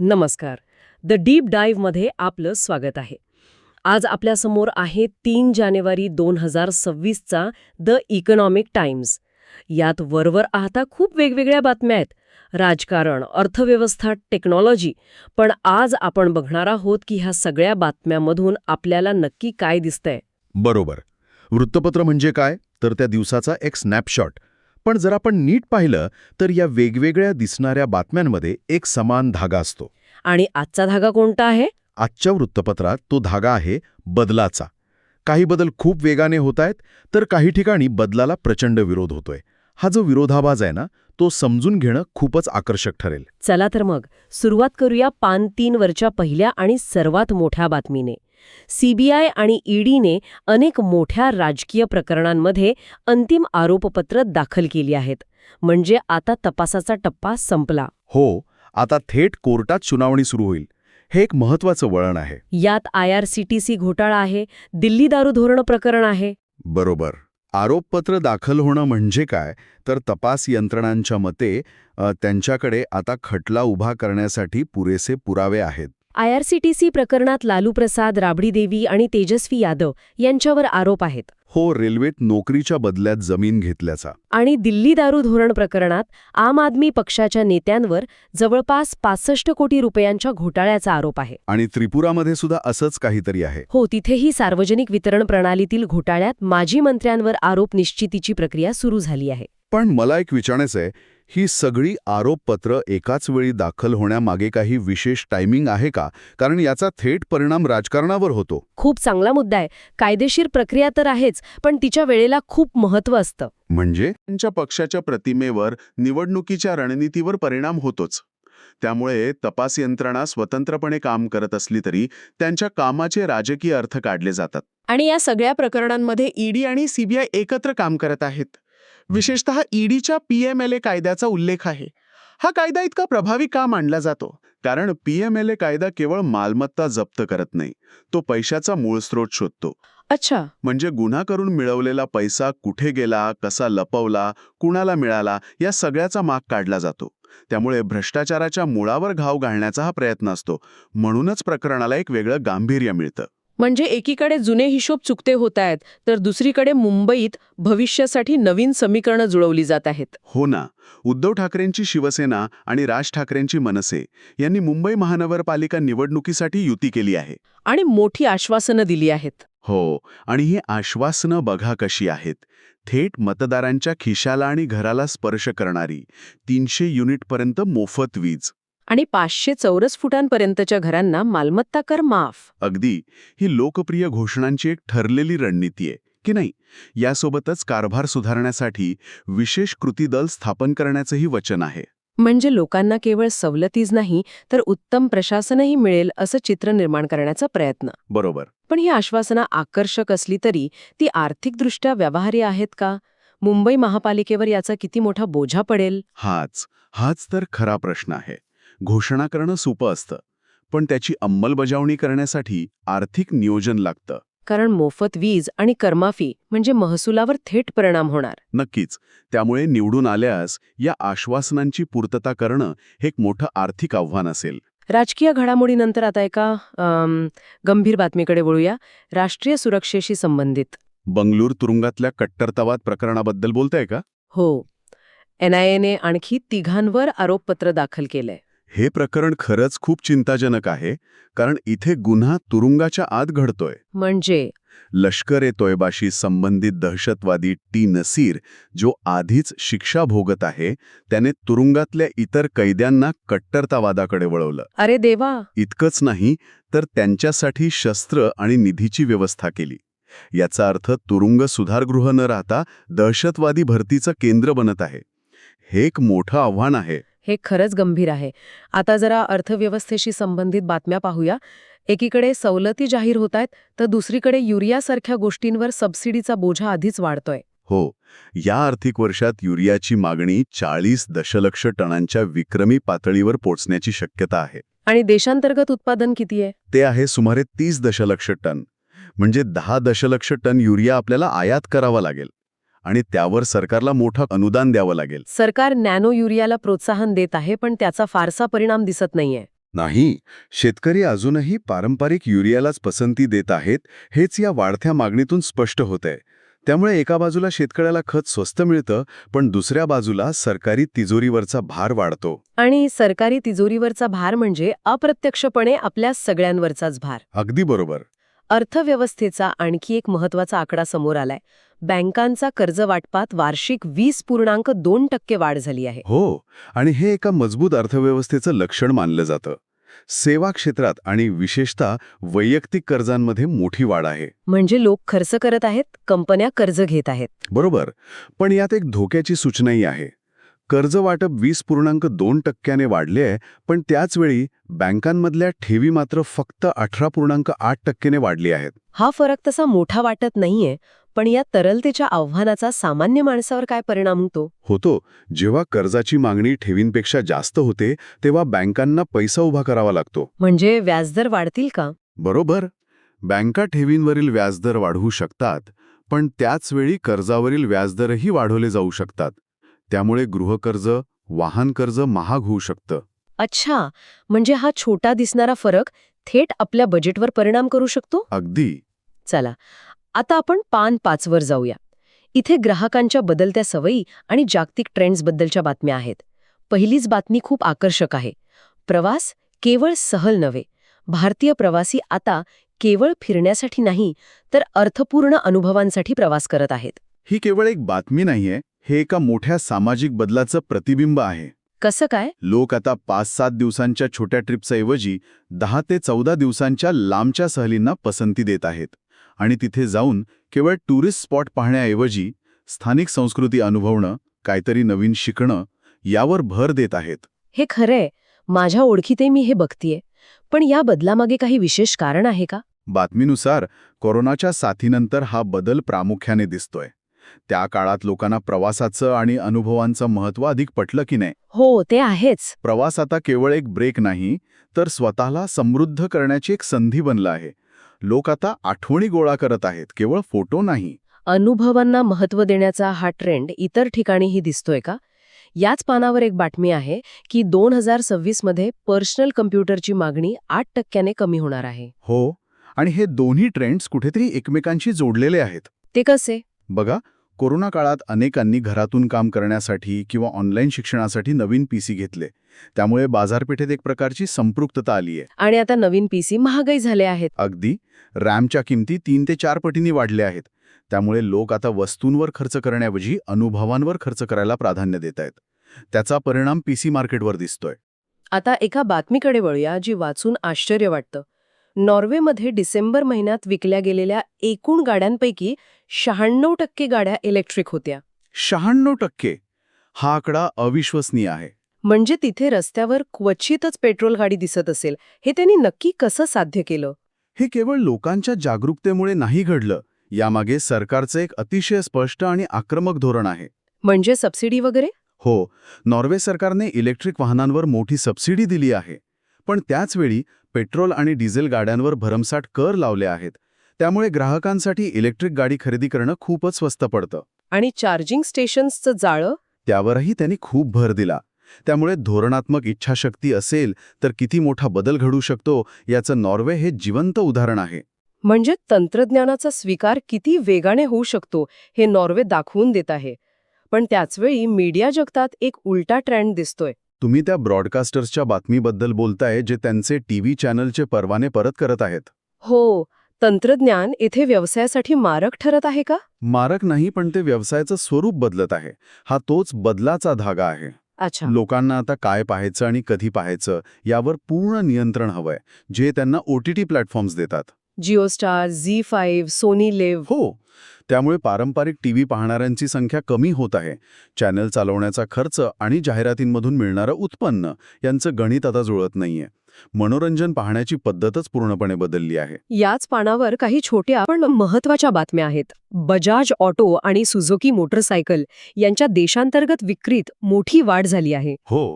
नमस्कार. The deep डाईव्हमध्ये आपलं स्वागत आहे. आज आपल्यासमोर आहे तीन जानेवारी दोन हजार सव्वीसचा द इकॉनॉमिक टाइम्स. यात वरवर आहाता खूप वेगवेगळ्या बातम्या आहेत. राजकारण अर्थव्यवस्था टेक्नॉलॉजी. पण आज आपण बघणार आहोत की ह्या सगळ्या बातम्यांमधून आपल्याला नक्की काय दिसतंय. बरोबर. वृत्तपत्र म्हणजे काय? तर त्या दिवसाचा एक स्नॅपशॉट पण जर आपण नीट पाहिलं तर या वेगवेगळ्या दिसणाऱ्या बातम्यांमध्ये एक समान धागा असतो. आणि आजचा धागा कोणता आहे? आजच्या वृत्तपत्रात तो धागा आहे बदलाचा. काही बदल खूप वेगाने होत आहेत तर काही ठिकाणी बदलाला प्रचंड विरोध होतोय. हा जो विरोधाभास आहे ना तो समजून घेणं खूपच आकर्षक ठरेल. चला तर मग सुरुवात करूया पान तीन वरच्या पहिल्या आणि सर्वात मोठ्या बातमीने. सीबीआय आणि ईडीने अनेक मोठ्या राजकीय प्रकरणांमध्ये अंतिम आरोपपत्र दाखल केली आहेत. म्हणजे आता तपासाचा टप्पा संपला. हो आता थेट कोर्टात सुनावणी सुरू होईल. हे एक महत्वाचं वळण आहे. यात आयआरसीटीसी घोटाळा आहे दिल्ली दारू धोरण प्रकरण आहे. बरोबर. आरोपपत्र दाखल होणं म्हणजे काय? तर तपास यंत्रणांच्या मते त्यांच्याकडे आता खटला उभा करण्यासाठी पुरेसे पुरावे आहेत. आयआरसीटीसी प्रकरणात लालू प्रसाद राबडी देवी आणि तेजस्वी यादव यांच्यावर आरोप आहेत. हो रेल्वेत नोकरीच्या बदल्यात जमीन घेतल्याचा. आणि दिल्ली दारू धोरण प्रकरणात आम आदमी पक्षाच्या नेत्यांवर जवळपास पासष्ट कोटी रुपयांच्या घोटाळ्याचा आरोप आहे. आणि त्रिपुरामध्ये सुद्धा असंच काहीतरी आहे. हो तिथेही सार्वजनिक वितरण प्रणालीतील घोटाळ्यात माजी मंत्र्यांवर आरोप निश्चितीची प्रक्रिया सुरू झाली आहे. पण मला एक विचारायचं आहे ही सगळी आरोपपत्र एकाच वेळी दाखल होण्यामागे काही विशेष टायमिंग आहे का? कारण याचा थेट परिणाम राजकारणावर होतो. खूप चांगला मुद्दा आहे. कायदेशीर प्रक्रिया तर आहेच पण तिच्या वेळेला खूप महत्त्व असतं. म्हणजे? त्यांच्या पक्षाच्या प्रतिमेवर निवडणुकीच्या रणनीतीवर परिणाम होतोच. त्यामुळे तपास यंत्रणा स्वतंत्रपणे काम करत असली तरी त्यांच्या कामाचे राजकीय अर्थ काढले जातात. आणि या सगळ्या प्रकरणांमध्ये ईडी आणि सीबीआय एकत्र काम करत आहेत. विशेषतः ईडीच्या पीएमएलए कायद्याचा उल्लेख आहे. हा कायदा इतका प्रभावी का मानला जातो? कारण पीएमएलए कायदा केवळ मालमत्ता जप्त करत नाही तो पैशाचा मूळ स्रोत शोधतो. अच्छा. म्हणजे गुन्हा करून मिळवलेला पैसा कुठे गेला कसा लपवला कुणाला मिळाला या सगळ्याचा माग काढला जातो. त्यामुळे भ्रष्टाचाराच्या मुळावर घाव घालण्याचा हा प्रयत्न असतो. म्हणूनच प्रकरणाला एक वेगळं गांभीर्य मिळतं. म्हणजे एकीकडे जुने हिशोब चुकते होत आहेत तर दुसरीकडे मुंबईत भविष्यासाठी नवीन समीकरणं जुळवली जात आहेत. हो ना. उद्धव ठाकरेंची शिवसेना आणि राज ठाकरेंची मनसे यांनी मुंबई महानगरपालिका निवडणुकीसाठी युती केली आहे. आणि मोठी आश्वासनं दिली आहेत. हो आणि ही आश्वासनं बघा कशी आहेत. थेट मतदारांच्या खिशाला आणि घराला स्पर्श करणारी तीनशे युनिटपर्यंत मोफत वीज. आणि पाचशे चौरस फुटांपर्यंतच्या घरांना मालमत्ता कर माफ. अगदी. ही लोकप्रिय घोषणांची एक ठरलेली रणनीती आहे की नाही? यासोबतच कारभार सुधारण्यासाठी विशेष कृती दल स्थापन करण्याचंही वचन आहे. म्हणजे लोकांना केवळ सवलतीच नाही तर उत्तम प्रशासनही मिळेल असं चित्र निर्माण करण्याचा प्रयत्न. बरोबर. पण ही आश्वासनं आकर्षक असली तरी ती आर्थिकदृष्ट्या व्यवहार्य आहेत का? मुंबई महापालिकेवर याचा किती मोठा बोझा पडेल? हाच हाच तर खरा प्रश्न आहे. घोषणा करणं सोपं असतं. पण त्याची अंमलबजावणी करण्यासाठी आर्थिक नियोजन लागतं. कारण मोफत वीज आणि कर्माफी म्हणजे महसुलावर थेट परिणाम होणार. नक्कीच. त्यामुळे निवडून आल्यास या आश्वासनांची पूर्तता करणं हे एक मोठं आर्थिक आव्हान असेल. राजकीय घडामोडीनंतर आता एका गंभीर बातमीकडे वळूया. राष्ट्रीय सुरक्षेशी संबंधित. बंगळूर तुरुंगातल्या कट्टरतावाद प्रकरणाबद्दल बोलताय का? हो. एनआयएने आणखी तिघांवर आरोपपत्र दाखल केलंय. हे प्रकरण खरंच खूप चिंताजनक आहे कारण इथे गुन्हा तुरुंगाच्या आत घडतोय. म्हणजे? लष्कर ए तोयबाशी संबंधित दहशतवादी टी नसीर जो आधीच शिक्षा भोगत आहे त्याने तुरुंगातल्या इतर कैद्यांना कट्टरतावादाकडे वळवलं. अरे देवा! इतकंच नाही तर त्यांच्यासाठी शस्त्र आणि निधीची व्यवस्था केली. याचा अर्थ तुरुंग सुधारगृह न राहता दहशतवादी भरतीचं केंद्र बनत आहे. हे एक मोठं आव्हान आहे. हे खरंच गंभीर आहे. आता जरा अर्थव्यवस्थेशी संबंधित बातम्या पाहूया. एकीकडे सवलती जाहीर होत आहेत तर दुसरीकडे युरियासारख्या गोष्टींवर सबसिडीचा बोझा आधीच वाढतोय. हो या आर्थिक वर्षात युरियाची मागणी चाळीस दशलक्ष टनांच्या विक्रमी पातळीवर पोचण्याची शक्यता आहे. आणि देशांतर्गत उत्पादन किती आहे? ते आहे सुमारे तीस दशलक्ष टन. म्हणजे दहा दशलक्ष टन युरिया आपल्याला आयात करावा लागेल. आणि त्यावर सरकारला मोठं अनुदान द्यावं लागेल. सरकार नॅनो युरियाला प्रोत्साहन देत आहे पण त्याचा फारसा परिणाम दिसत नाहीये. नाही शेतकरी अजूनही पारंपरिक युरियालाच पसंती देत आहेत हेच या वाढत्या मागणीतून स्पष्ट होतंय. त्यामुळे एका बाजूला शेतकऱ्याला खत स्वस्त मिळतं पण दुसऱ्या बाजूला सरकारी तिजोरीवरचा भार वाढतो. आणि सरकारी तिजोरीवरचा भार म्हणजे अप्रत्यक्षपणे आपल्या सगळ्यांवरचाच भार. अगदी बरोबर. अर्थव्यवस्थेचा आणखी एक महत्त्वाचा आकडा समोर आलाय. बँकांचा कर्ज वाटपात वार्षिक वीस पूर्णांक दोन टक्के वाढ झाली आहे. हो आणि हे एका मजबूत अर्थव्यवस्थेचं लक्षण मानलं जातं. सेवा क्षेत्रात आणि विशेषतः वैयक्तिक कर्जांमध्ये मोठी वाढ आहे. म्हणजे लोक खर्च करत आहेत कंपन्या कर्ज घेत आहेत. बरोबर पण यात एक धोक्याची सूचनाही आहे. कर्ज वाटप वीस पूर्णांक दोन टक्क्याने वाढले आहे पण त्याचवेळी बँकांमधल्या ठेवी मात्र फक्त अठरा पूर्णांक आठ टक्क्याने वाढली आहेत. हा फरक तसा मोठा वाटत नाहीये पण या तरलतेच्या आव्हानाचा सामान्य माणसावर काय परिणाम होतो? होतो. जेव्हा कर्जाची मागणी ठेवींपेक्षा जास्त होते तेव्हा बँकांना पैसा उभा करावा लागतो. म्हणजे व्याजदर वाढतील का? बरोबर. बँका ठेवींवरील व्याजदर वाढवू शकतात पण त्याचवेळी कर्जावरील व्याजदरही वाढवले जाऊ शकतात. त्यामुळे गृहकर्ज वाहन कर्ज महाग होऊ शकतं. अच्छा म्हणजे हा छोटा दिसणारा फरक थेट आपल्या बजेटवर परिणाम करू शकतो? अगदी. चला आता आपण पान पाचवर जाऊया. इथे ग्राहकांच्या बदलत्या सवयी आणि जागतिक ट्रेंड्सबद्दलच्या बातम्या आहेत. पहिलीच बातमी खूप आकर्षक आहे. प्रवास केवळ सहल नव्हे. भारतीय प्रवासी आता केवळ फिरण्यासाठी नाही तर अर्थपूर्ण अनुभवांसाठी प्रवास करत आहेत. ही केवळ एक बातमी नाहीये हे एका मोठ्या सामाजिक बदलाचं प्रतिबिंब आहे. कसं काय? लोक आता पाच सात दिवसांच्या छोट्या ट्रिप्सऐवजी दहा ते चौदा दिवसांच्या लांबच्या सहलींना पसंती देत आहेत. आणि तिथे जाऊन केवळ टुरिस्ट स्पॉट पाहण्याऐवजी स्थानिक संस्कृती अनुभवणं काहीतरी नवीन शिकणं यावर भर देत आहेत. हे खरंय. माझ्या ओळखीतही मी हे बघतीये. पण या बदलामागे काही विशेष कारण आहे का? बातमीनुसार कोरोनाच्या साथीनंतर हा बदल प्रामुख्याने दिसतोय. त्या काळात लोकांना प्रवासाचं आणि अनुभवांचं महत्त्व अधिक पटलं की नाही? हो ते आहेच. प्रवास आता केवळ एक ब्रेक नाही तर स्वतःला समृद्ध करण्याची एक संधी बनला आहे. लोक आता आठवणी गोळा करत आहेत केवळ फोटो नाही. अनुभवांना महत्त्व देण्याचा हा ट्रेंड इतर ठिकाणीही दिसतोय का? याच पानावर एक बातमी आहे की दोन हजार सव्वीसमध्ये पर्सनल कम्प्युटरची मागणी आठ टक्क्याने कमी होणार आहे. हो आणि हे दोन्ही ट्रेंड्स कुठेतरी एकमेकांशी जोडलेले आहेत. ते कसे? बघा कोरोना काळात अनेकांनी घरातून काम करण्यासाठी किंवा ऑनलाईन शिक्षणासाठी नवीन पीसी घेतले. त्यामुळे बाजारपेठेत एक प्रकारची संपृक्तता आली आहे आणि आता नवीन पीसी महागाई झाले आहेत. अगदी. रॅमच्या किमती तीन ते चार पटींनी वाढल्या आहेत. त्यामुळे लोक आता वस्तूंवर खर्च करण्याऐवजी अनुभवांवर खर्च करायला प्राधान्य देत आहेत. त्याचा परिणाम पीसी मार्केटवर दिसतोय. आता एका बातमीकडे वळूया जी वाचून आश्चर्य वाटतं. नॉर्वेमध्ये डिसेंबर महिन्यात विकल्या गेलेल्या एकूण गाड्यांपैकी शहाण्णव टक्के गाड्या इलेक्ट्रिक होत्या. शहाण्णव टक्के? हा आकडा अविश्वसनीय आहे. म्हणजे तिथे रस्त्यावर क्वचितच पेट्रोल गाडी दिसत असेल. हे त्यांनी नक्की कसं साध्य केलं? हे केवळ लोकांच्या जागरूकतेमुळे नाही घडलं. यामागे सरकारचं एक अतिशय स्पष्ट आणि आक्रमक धोरण आहे. म्हणजे सबसिडी वगैरे? हो. नॉर्वे सरकारने इलेक्ट्रिक वाहनांवर मोठी सबसिडी दिली आहे. पण त्याचवेळी पेट्रोल आणि डिझेल गाड्यांवर भरमसाठ कर लावले आहेत. त्यामुळे ग्राहकांसाठी इलेक्ट्रिक गाडी खरेदी करणं खूपच स्वस्त पडतं. आणि चार्जिंग स्टेशन्सचं जाळं? त्यावरही त्यांनी खूप भर दिला. त्यामुळे धोरणात्मक इच्छाशक्ती असेल तर किती मोठा बदल घडू शकतो याचं नॉर्वे हे जिवंत उदाहरण आहे. म्हणजे तंत्रज्ञानाचा स्वीकार किती वेगाने होऊ शकतो हे नॉर्वे दाखवून देत आहे. पण त्याचवेळी मीडिया जगतात एक उलटा ट्रेंड दिसतोय. तुम्ही त्या ब्रॉडकास्टर्सच्या बातमीबद्दल बोलताय जे त्यांचे टीव्ही चॅनलचे परवाने परत करत आहेत. हो तंत्रज्ञान इथे व्यवसायासाठी मारक ठरत आहे का? मारक नाही पण ते व्यवसायाचं स्वरूप बदलत आहे. हा तोच बदलाचा धागा आहे. अच्छा. लोकांना आता काय पाहायचं आणि कधी पाहायचं यावर पूर्ण नियंत्रण हवंय जे त्यांना ओटीटी प्लॅटफॉर्म्स देतात. Jio star Zee five Sony LIV हो त्यामुळे पारंपरिक टीव्ही पाहणाऱ्यांची संख्या कमी होत आहे. चॅनल चालवण्याचा खर्च आणि जाहिरातींमधून मिळणारं उत्पन्न यांचं गणित आता जुळत नाहीये. मनोरंजन पाहण्याची पद्धतच पूर्णपणे बदलली आहे. याच पानावर काही छोट्या पण महत्त्वाच्या बातम्या आहेत. बजाज ऑटो आणि सुझुकी मोटरसायकल यांच्या देशांतर्गत विक्रीत मोठी वाढ झाली आहे. हो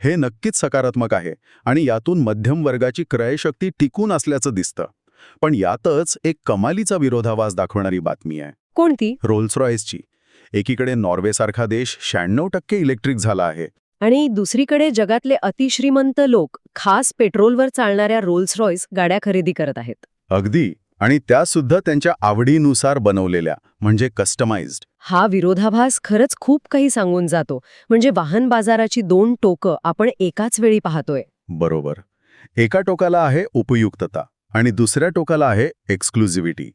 हे नक्कीच सकारात्मक आहे आणि यातून मध्यम वर्गाची क्रयशक्ती टिकून असल्याचं दिसतं. पण यातच एक कमालीचा विरोधाभास दाखवणारी बातमी आहे. कोणती? रोल्स रॉयसची. एकीकडे नॉर्वेसारखा देश शहाण्णव टक्के इलेक्ट्रिक झाला आहे. आणि दुसरीकडे जगातले अतिश्रीमंत लोक खास पेट्रोलवर चालणाऱ्या रोल्स रॉयस गाड्या खरेदी करत आहेत. अगदी. आणि त्यासुद्धा त्यांच्या आवडीनुसार बनवलेल्या म्हणजे कस्टमाइज्ड हा विरोधाभास खरंच खूप काही सांगून जातो. म्हणजे वाहन बाजाराची दोन टोकं आपण एकाच वेळी पाहतोय. बरोबर. एका टोकाला आहे उपयुक्तता. आणि दुसऱ्या टोकाला आहे एक्सक्लुझिव्हिटी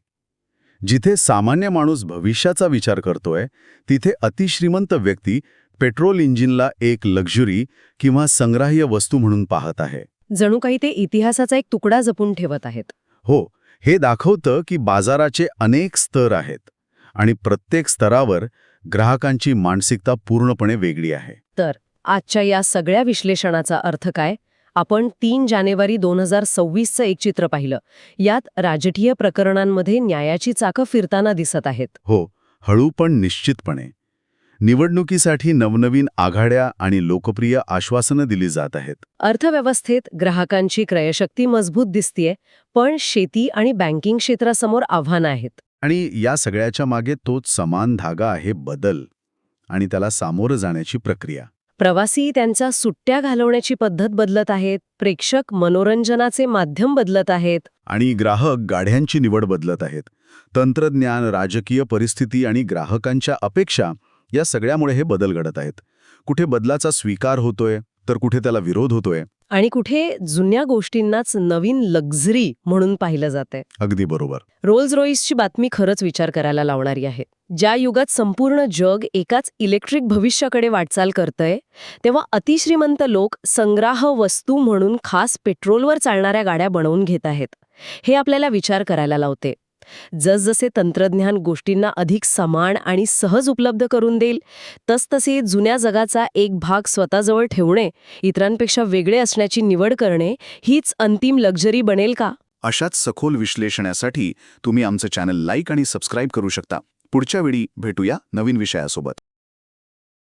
जिथे सामान्य माणूस भविष्याचा विचार करतोय तिथे अतिश्रीमंत व्यक्ती पेट्रोल इंजिनला एक लक्झुरी किंवा संग्राह्य वस्तू म्हणून पाहत आहे. जणू काही ते इतिहासाचा एक तुकडा जपून ठेवत आहेत. हो हे दाखवतं की बाजाराचे अनेक स्तर आहेत आणि प्रत्येक स्तरावर ग्राहकांची मानसिकता पूर्णपणे वेगळी आहे. आजच्या या सगळ्या विश्लेषणाचा अर्थ काय? आपण तीन जानेवारी दोन हजार सव्वीसचं एक चित्र पाहिलं. यात राजकीय प्रकरणांमध्ये न्यायाची चाकं फिरताना दिसत आहेत. हो हळू पण निश्चितपणे. निवडणुकीसाठी नवनवीन आघाड्या आणि लोकप्रिय आश्वासनं दिली जात आहेत. अर्थव्यवस्थेत ग्राहकांची क्रयशक्ती मजबूत दिसतीये पण शेती आणि बँकिंग क्षेत्रासमोर आव्हानं आहेत. आणि या सगळ्याच्या मागे तोच समान धागा आहे बदल आणि त्याला सामोरं जाण्याची प्रक्रिया. प्रवासी त्यांच्या सुट्ट्या घालवण्याची पद्धत बदलत आहेत प्रेक्षक मनोरंजनाचे माध्यम बदलत आहेत. आणि ग्राहक गाड्यांची निवड बदलत आहेत. तंत्रज्ञान राजकीय परिस्थिती आणि ग्राहकांच्या अपेक्षा या सगळ्यामुळे हे बदल घडत आहेत. कुठे बदलाचा स्वीकार होतोय? तर कुठे त्याला विरोध होतोय? आणि कुठे जुन्या गोष्टींनाच नवीन लक्झरी म्हणून पाहिलं जातंय. अगदी बरोबर. रोल्स रॉईसची बातमी खरंच विचार करायला लावणारी आहे. ज्या युगात संपूर्ण जग एकाच इलेक्ट्रिक भविष्याकडे वाटचाल करतंय तेव्हा अतिश्रीमंत लोक संग्राह वस्तू म्हणून खास पेट्रोलवर चालणाऱ्या गाड्या बनवून घेत आहेत. हे आपल्याला विचार करायला लावते. जसजसे तंत्रज्ञान गोष्टींना अधिक समान आणि सहज उपलब्ध करून देईल तसतसे जुन्या जगाचा एक भाग स्वतःजवळ ठेवणे इतरांपेक्षा वेगळे असण्याची निवड करणे हीच अंतिम लक्झरी बनेल का? अशाच सखोल विश्लेषणासाठी तुम्ही आमचं चॅनल लाईक आणि सबस्क्राईब करू शकता. पुढच्या वेळी भेटूया नवीन विषयासोबत.